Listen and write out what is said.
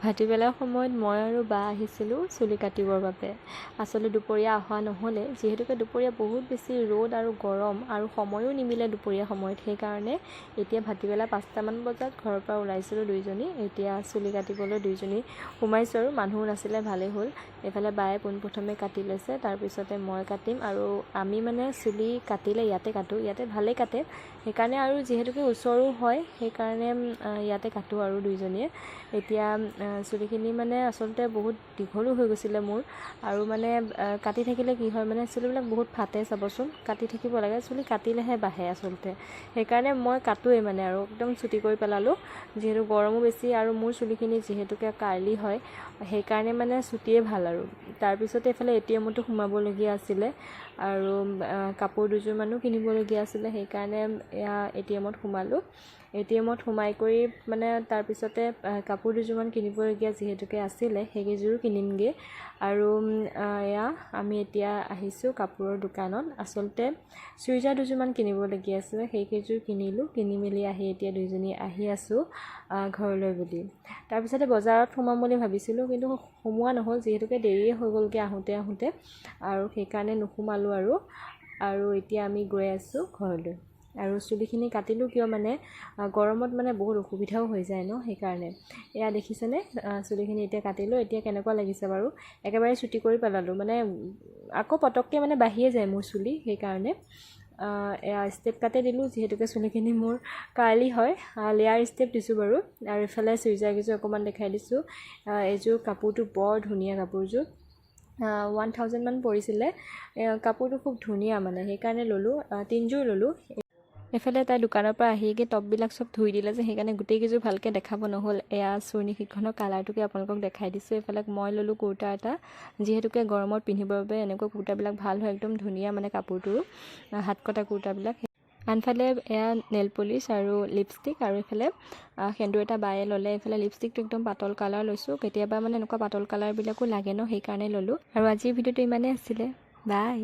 ভাটিবেলাৰ সময়ত মই আৰু বা আহিছিলোঁ চুলি কাটিবৰ বাবে। আচলতে দুপৰীয়া অহা নহ'লে যিহেতুকে দুপৰীয়া বহুত বেছি ৰ'দ আৰু গৰম আৰু সময়ো নিমিলে দুপৰীয়া সময়ত সেইকাৰণে এতিয়া ভাটিবেলা পাঁচটামান বজাত ঘৰৰ পৰা ওলাইছিলোঁ দুইজনী। এতিয়া চুলি কাটিবলৈ দুইজনী সোমাইছোঁ আৰু মানুহো নাছিলে ভালেই হ'ল। এইফালে বায়ে পোনপ্ৰথমে কাটি লৈছে তাৰপিছতে মই কাটিম আৰু আমি মানে চুলি কাটিলে ইয়াতে কাটোঁ ইয়াতে ভালেই কাটে। সেইকাৰণে আৰু যিহেতুকে ওচৰো হয় সেইকাৰণে ইয়াতে কাটোঁ আৰু দুইজনীয়ে। এতিয়া চুলিখিনি মানে আচলতে বহুত দীঘলো হৈ গৈছিলে মোৰ। আৰু মানে কাটি থাকিলে কি হয় মানে চুলিবিলাক বহুত ফাটে চাবচোন। কাটি থাকিব লাগে, চুলি কাটিলেহে বাঢ়ে আচলতে। সেইকাৰণে মই কাটোৱেই মানে আৰু একদম চুটি কৰি পেলালোঁ। যিহেতু গৰমো বেছি আৰু মোৰ চুলিখিনি যিহেতুকে কাৰ্লি হয়, সেইকাৰণে মানে চুটিয়ে ভালো আৰু। তাৰপিছতে এইফালে এ টি এমতো সোমাবলগীয়া আছিলে আৰু কাপোৰ দুযোৰমানো কিনিবলগীয়া আছিলে, সেইকাৰণে এয়া এ টি এমত সোমালোঁ। এ টি এমত সোমাই কৰি মানে তাৰপিছতে কাপোৰ দুযোৰমান কিনিবলগীয়া যিহেতুকে আছিলে সেইকেইযোৰো কিনিমগৈ। আৰু এয়া আমি এতিয়া আহিছোঁ কাপোৰৰ দোকানত। আচলতে চুইজাৰ দুযোৰমান কিনিবলগীয়া আছিলে সেইকেইযোৰ কিনিলোঁ কিনি মেলি আহি এতিয়া দুইজনী আহি আছোঁ ঘৰলৈ বুলি। তাৰপিছতে বজাৰত সোমাম বুলি ভাবিছিলোঁ কিন্তু সোমোৱা নহ'ল যিহেতুকে দেৰিয়ে হৈ গ'লগৈ আহোঁতে আহোঁতে। আৰু সেইকাৰণে নোসোমালোঁ আৰু আৰু এতিয়া আমি গৈ আছোঁ ঘৰলৈ। আৰু চুলিখিনি কাটিলোঁ কিয় মানে গৰমত মানে বহুত অসুবিধাও হৈ যায় ন সেইকাৰণে। এয়া দেখিছেনে? চুলিখিনি এতিয়া কাটিলোঁ এতিয়া কেনেকুৱা লাগিছে বাৰু? একেবাৰে চুটি কৰি পেলালোঁ মানে আকৌ পটককৈ মানে বাঢ়িয়ে যায় মোৰ চুলি সেইকাৰণে। এয়া ষ্টেপ কাটে দিলোঁ যিহেতুকে চুলিখিনি মোৰ কাৰ্লি হয়। লেয়াৰ ষ্টেপ দিছোঁ বাৰু আৰু ইফালে চুইজাৰকেইযোৰ অকণমান দেখাই দিছোঁ। এইযোৰ কাপোৰটো বৰ ধুনীয়া কাপোৰযোৰ। ওৱান থাউজেণ্ডমান পৰিছিলে। কাপোৰটো খুব ধুনীয়া মানে সেইকাৰণে ল'লোঁ। তিনিযোৰ ল'লোঁ। এইফালে তাই দোকানৰ পৰা আহিকে টপবিলাক চব ধুই দিলে যে সেইকাৰণে গোটেইকেইযোৰ ভালকৈ দেখাব নহ'ল। এয়া চুৰ্ণি শিখনৰ কালাৰটোকে আপোনালোকক দেখাই দিছোঁ। এইফালে মই ল'লোঁ কুৰ্তা এটা যিহেতুকে গৰমত পিন্ধিবৰ বাবে এনেকুৱা কুৰ্তাবিলাক ভাল হয় একদম ধুনীয়া মানে কাপোৰটোৰো হাত কটা কুৰ্তাবিলাক। আনফালে এয়া নেল পলিচ আৰু লিপষ্টিক আৰু এইফালে সেন্দুৰ এটা বায়ে ল'লে। এইফালে লিপষ্টিকটো একদম পাতল কালাৰ লৈছোঁ। কেতিয়াবা মানে এনেকুৱা পাতল কালাৰবিলাকো লাগে ন সেইকাৰণে ল'লোঁ। আৰু আজিৰ ভিডিঅ'টো ইমানেই আছিলে। বাই।